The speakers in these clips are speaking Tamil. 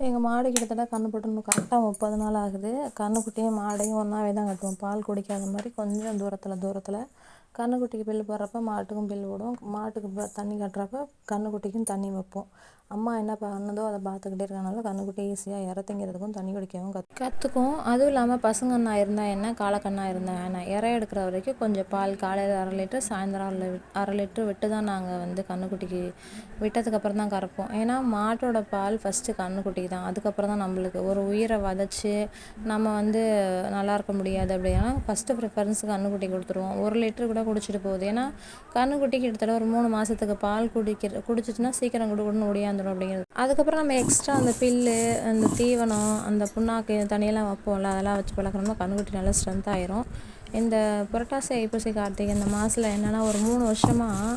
எங்கள் மாடு கிட்டத்தட்ட கன்று போட்டு இன்னும் கரெக்டாக முப்பது நாள் ஆகுது. கன்றுக்குட்டியும் மாடையும் ஒன்றாவே தான் கட்டுவோம். பால் குடிக்காத மாதிரி கொஞ்சம் தூரத்தில் தூரத்தில். கன்றுக்குட்டிக்கு புல்லு போடுறப்ப மாட்டுக்கும் புல்லு போடுவோம். மாட்டுக்கு தண்ணி கட்டுறப்ப கன்றுக்குட்டிக்கும் தண்ணி வைப்போம். அம்மா என்ன பண்ணுதோ அதை பார்த்துக்கிட்டே இருக்கனால கன்றுக்குட்டி ஈஸியாக இற திங்கிறதுக்கும் தண்ணி குடிக்கவும் கத் கற்றுக்கும் அதுவும் இல்லாமல் பசுங்கண்ணா இருந்தால் என்ன காலக்கண்ணா இருந்தால் என்ன? இறை எடுக்கிற வரைக்கும் கொஞ்சம் பால் காலையில் அரை லிட்டர் சாயந்தரம் அரை அரை லிட்ரு விட்டு தான் நாங்கள் வந்து கன்றுக்குட்டிக்கு விட்டதுக்கப்புறம் தான் கறப்போம். ஏன்னா மாட்டோட பால் ஃபஸ்ட்டு கன்றுக்குட்டிக்கு தான். அதுக்கப்புறம் தான் நம்மளுக்கு. ஒரு உயிரை வதச்சி நம்ம வந்து நல்லா இருக்க முடியாது அப்படின்னா ஃபஸ்ட்டு ப்ரிஃபரன்ஸுக்கு கன்றுக்குட்டி கொடுத்துருவோம். ஒரு லிட்டர் கூட குடிச்சிட்டு போகுது. ஏன்னா கன்றுக்குட்டி கிட்டத்தட்ட ஒரு மூணு மாதத்துக்கு பால் குடிக்கிற குடிச்சிச்சுன்னா சீக்கிரம் கொடுக்கணும்னு ஓடியாந்துடும் அப்படிங்கிறது. அதுக்கப்புறம் நம்ம எக்ஸ்ட்ரா அந்த பில்லு அந்த தீவனம் அந்த புண்ணாக்கு தனியெல்லாம் வைப்போம்ல அதெல்லாம் வச்சு பழக்கிறோம்னா கண்ணுக்குட்டி நல்லா ஸ்ட்ரென்த் ஆயிரும். இந்த புரட்டாசி ஐப்பசி கார்த்திகை இந்த மாதத்தில் என்னென்னா ஒரு மூணு வருஷமாக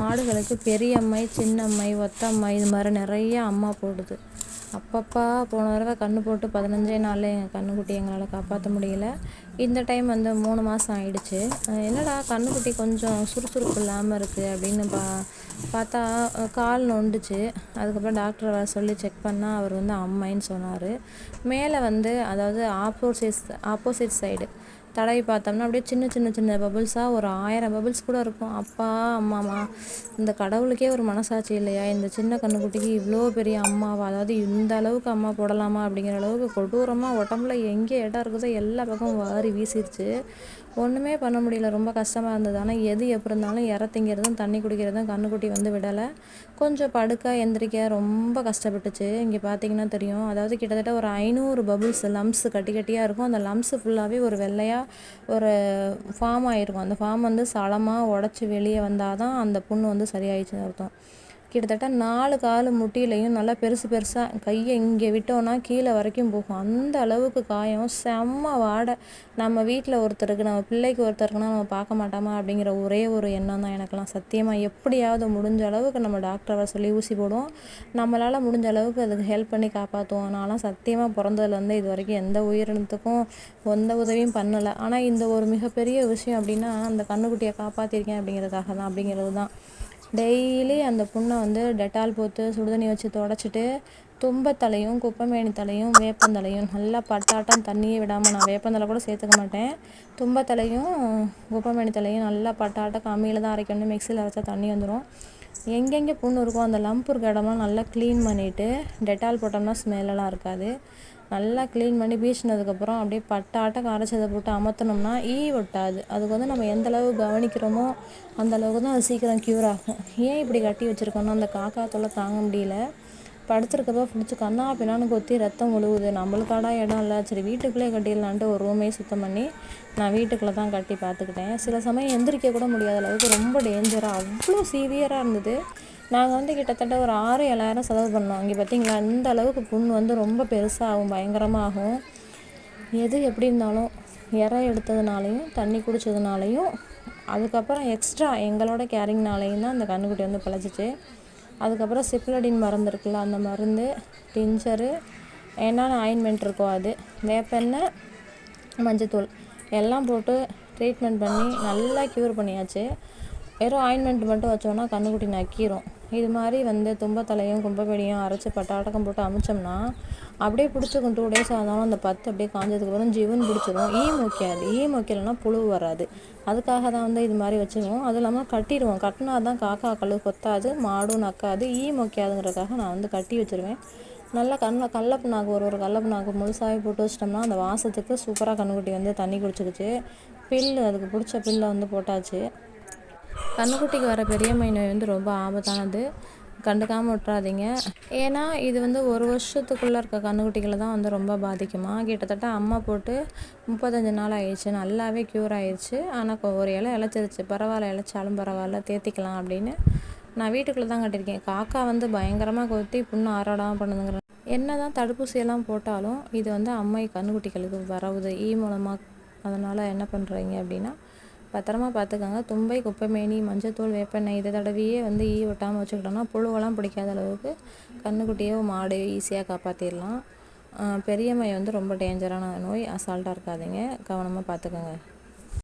மாடுகளுக்கு பெரியம்மை சின்னம்மை ஒத்தம்மை இது மாதிரி நிறைய அம்மா போடுது. அப்பப்பா போன தடவை கன்று போட்டு பதினஞ்சே நாளில் எங்கள் கன்றுக்குட்டி எங்களால் காப்பாற்ற முடியல. இந்த டைம் வந்து மூணு மாதம் ஆயிடுச்சு. என்னடா கன்றுக்குட்டி கொஞ்சம் சுறுசுறுப்பு இல்லாமல் இருக்குது அப்படின்னு பா பார்த்தா கால் நொண்டுச்சு. அதுக்கப்புறம் டாக்டர் வர சொல்லி செக் பண்ணால் அவர் வந்து அம்மைன்னு சொன்னார். மேலே வந்து அதாவது ஆப்போசிட் ஆப்போசிட் சைடு தடவி பார்த்தோம்னா அப்படியே சின்ன சின்ன சின்ன பபுள்ஸாக ஒரு ஆயிரம் பபுள்ஸ் கூட இருக்கும். அப்பா அம்மாமா இந்த கடவுளுக்கே ஒரு மனசாட்சி இல்லையா? இந்த சின்ன கன்றுக்குட்டிக்கு இவ்வளோ பெரிய அம்மாவா? அதாவது இந்த அளவுக்கு அம்மா போடலாமா அப்படிங்கிற அளவுக்கு கொடூரமாக உடம்புல எங்கே இடம் இருக்குதோ எல்லா பக்கமும் வாரி வீசிடுச்சு ஒன்றுமே பண்ண முடியல. ரொம்ப கஷ்டமாக இருந்தது. ஆனால் எது எப்படி இருந்தாலும் இற திங்கிறதும் தண்ணி குடிக்கிறதும் கன்றுக்குட்டி வந்து விடலை. கொஞ்சம் படுக்க எந்திரிக்க ரொம்ப கஷ்டப்பட்டுச்சு. இங்கே பார்த்தீங்கன்னா தெரியும். அதாவது கிட்டத்தட்ட ஒரு ஐநூறு பபுள்ஸ் லம்ஸ் கட்டி கட்டியாக இருக்கும். அந்த லம்ஸ் ஃபுல்லாகவே ஒரு வெள்ளையாக ஒரு ஃபார்ம் ஆகிருக்கும் அந்த ஃபார்ம் வந்து சளமாக உடச்சி வெளியே வந்தால் தான் அந்த புண்ணு வந்து சரியாயிடுச்சுன்னு அர்த்தம். கிட்டத்தட்ட நாலு கால் முட்டிலையும் நல்லா பெருசு பெருசாக கையை இங்கே விட்டோன்னா கீழே வரைக்கும் போகும். அந்த அளவுக்கு காயம். செம்ம வாடை. நம்ம வீட்டில் ஒருத்தருக்கு நம்ம பிள்ளைக்கு ஒருத்தருக்குன்னா நம்ம பார்க்க மாட்டோமா அப்படிங்கிற ஒரே ஒரு எண்ணம் தான் எனக்கெல்லாம். சத்தியமாக எப்படியாவது முடிஞ்ச அளவுக்கு நம்ம டாக்டரை சொல்லி ஊசி போடுவோம். நம்மளால் முடிஞ்ச அளவுக்கு அதுக்கு ஹெல்ப் பண்ணி காப்பாற்றுவோம் நான்லாம் சத்தியமாக பிறந்ததுலேருந்து இது வரைக்கும் எந்த உயிரினத்துக்கும் எந்த உதவியும் பண்ணலை. ஆனால் இந்த ஒரு மிகப்பெரிய விஷயம் அப்படின்னா அந்த கண்ணுக்குட்டியை காப்பாற்றிருக்கேன் அப்படிங்கிறதுக்காக தான் அப்படிங்கிறது தான். டெய்லி அந்த புண்ணை வந்து டெட்டால் போட்டு சுடுதண்ணி வச்சு தொடச்சிட்டு தும்பத்தலையும் குப்பமேனி தலையும் வேப்பந்தலையும் நல்லா பட்டாட்டம் தண்ணியே விடாமல் நான் வேப்பந்தலை கூட சேர்த்துக்க மாட்டேன். தும்பத்தலையும் குப்பமேனி தலையும் நல்லா பட்டாட்டம் கம்மியில் தான் அரைக்கணும் மிக்சியில் அரைச்சா தண்ணி வந்துடும் எங்கெங்கே புண்ணு இருக்கோ அந்த லம்ப் இருக்க இடம்லாம் நல்லா க்ளீன் பண்ணிவிட்டு டெட்டால் போட்டோம்னா ஸ்மெல்லெல்லாம் இருக்காது. நல்லா க்ளீன் பண்ணி பீச்சினதுக்கப்புறம் அப்படியே பட்டாட்டம் அரைச்சதை போட்டு அமர்த்தினோம்னா ஈ ஒட்டாது. அதுக்கு வந்து நம்ம எந்த அளவு கவனிக்கிறோமோ அந்த அளவுக்கு தான் அது சீக்கிரம் க்யூர் ஆகும். ஏன் இப்படி கட்டி வச்சுருக்கோன்னா அந்த காக்கா தொல்லை தாங்க முடியல. படுத்துருக்கப்போ பிடிச்சி கண்ணா பின்னான்னு கொத்தி ரத்தம் ஒழுகுது நம்மளுக்காடா இடம் இல்லை. சரி வீட்டுக்குள்ளே கட்டிடலான்ட்டு ஒரு ரூமே சுத்தம் பண்ணி நான் வீட்டுக்குள்ளே தான் கட்டி பார்த்துக்கிட்டேன். சில சமயம் எந்திரிக்க கூட முடியாத அளவுக்கு ரொம்ப டேஞ்சராக அவ்வளோ சீவியராக இருந்தது. நாங்கள் வந்து கிட்டத்தட்ட ஒரு ஆறு ஏழாயிரம் செலவு பண்ணோம். இங்கே பார்த்தீங்களா இந்த அளவுக்கு புண் வந்து ரொம்ப பெருசாகும் பயங்கரமாகும் எது எப்படி இருந்தாலும் இறை எடுத்ததுனாலையும் தண்ணி குடித்ததுனாலையும் அதுக்கப்புறம் எக்ஸ்ட்ரா எங்களோட கேரிங்னாலையும் தான் அந்த கன்றுக்குட்டி வந்து பிழைச்சிச்சு. அதுக்கப்புறம் சிப்லடின் மருந்து இருக்குல்ல அந்த மருந்து டிஞ்சரு என்னென்ன ஆயின்மெண்ட் இருக்கோ அது வேப்பெண்ணெய் மஞ்சத்தூள் எல்லாம் போட்டு ட்ரீட்மெண்ட் பண்ணி நல்லா க்யூர் பண்ணியாச்சு. வெறும் ஆயின்மெண்ட் மட்டும் வச்சோன்னா கன்றுக்குட்டி நக்கிரும். இது மாதிரி வந்து தும்பத்தலையும் கும்பப்பெடியும் அரைச்சி பட்டாட்டக்கம் போட்டு அமிச்சோம்னா அப்படியே பிடிச்சிக்கும். டூ டேஸ் ஆனாலும் அந்த பத்து அப்படியே காஞ்சதுக்கப்புறம் ஜீவன் பிடிச்சிரும். ஈ மொக்காது ஈ மொக்கலைன்னா புழு வராது. அதுக்காக தான் வந்து இது மாதிரி வச்சுருவோம் அதுவும் இல்லாமல் கட்டிடுவோம். கட்டினா தான் காக்கா கழு கொத்தாது மாடும் நக்காது. ஈ மொக்காதுங்கிறதுக்காக நான் வந்து கட்டி வச்சுருவேன். நல்லா கண்ணில் கல்லப்பு நாக்கு ஒரு ஒரு கடல நாக்கு முழுசாகவே போட்டு வச்சிட்டோம்னா அந்த வாசத்துக்கு சூப்பராக கன்றுக்குட்டி வந்து தண்ணி குடிச்சிக்கிச்சு. பில்லு அதுக்கு பிடிச்ச பில்லை வந்து போட்டாச்சு. கன்றுக்குட்டிக்கு வர பெரியம்மை நோய் வந்து ரொம்ப ஆபத்தானது. கண்டுக்காமல் விட்றாதீங்க ஏன்னா இது வந்து ஒரு வருஷத்துக்குள்ளே இருக்க கன்றுக்குட்டிகளை தான் வந்து ரொம்ப பாதிக்குமா? கிட்டத்தட்ட அம்மா போட்டு முப்பத்தஞ்சு நாள் ஆயிடுச்சு. நல்லாவே க்யூர் ஆயிடுச்சு. ஆனால் ஒரு இலை இழைச்சிருச்சு. பரவாயில்ல இழைச்சாலும் பரவாயில்ல தேத்திக்கலாம் அப்படின்னு நான் வீட்டுக்குள்ளே தான் கட்டியிருக்கேன். காக்கா வந்து பயங்கரமாக கொத்தி புண்ணு ஆறாடாமல் பண்ணுதுங்கிற என்ன தான் தடுப்பூசியெல்லாம் போட்டாலும் இது வந்து அம்மை கண்ணுக்குட்டிகளுக்கு வரவுது. ஈ மூலமாக அதனால் என்ன பண்ணுறீங்க அப்படின்னா பத்திரமா பார்த்துக்கோங்க. தும்பை குப்பைமேனி மஞ்சத்தூள் வேப்பெண்ணெய் இதை தடவியே வந்து ஈ ஒட்டாமல் வச்சுக்கிட்டோம்னா புழுவெல்லாம் பிடிக்காத அளவுக்கு கண்ணுக்குட்டியோ மாடு ஈஸியாக காப்பாற்றிடலாம் பெரியம்மை வந்து ரொம்ப டேஞ்சரான நோய். அசால்ட்டாக இருக்காதீங்க. கவனமாக பார்த்துக்கோங்க.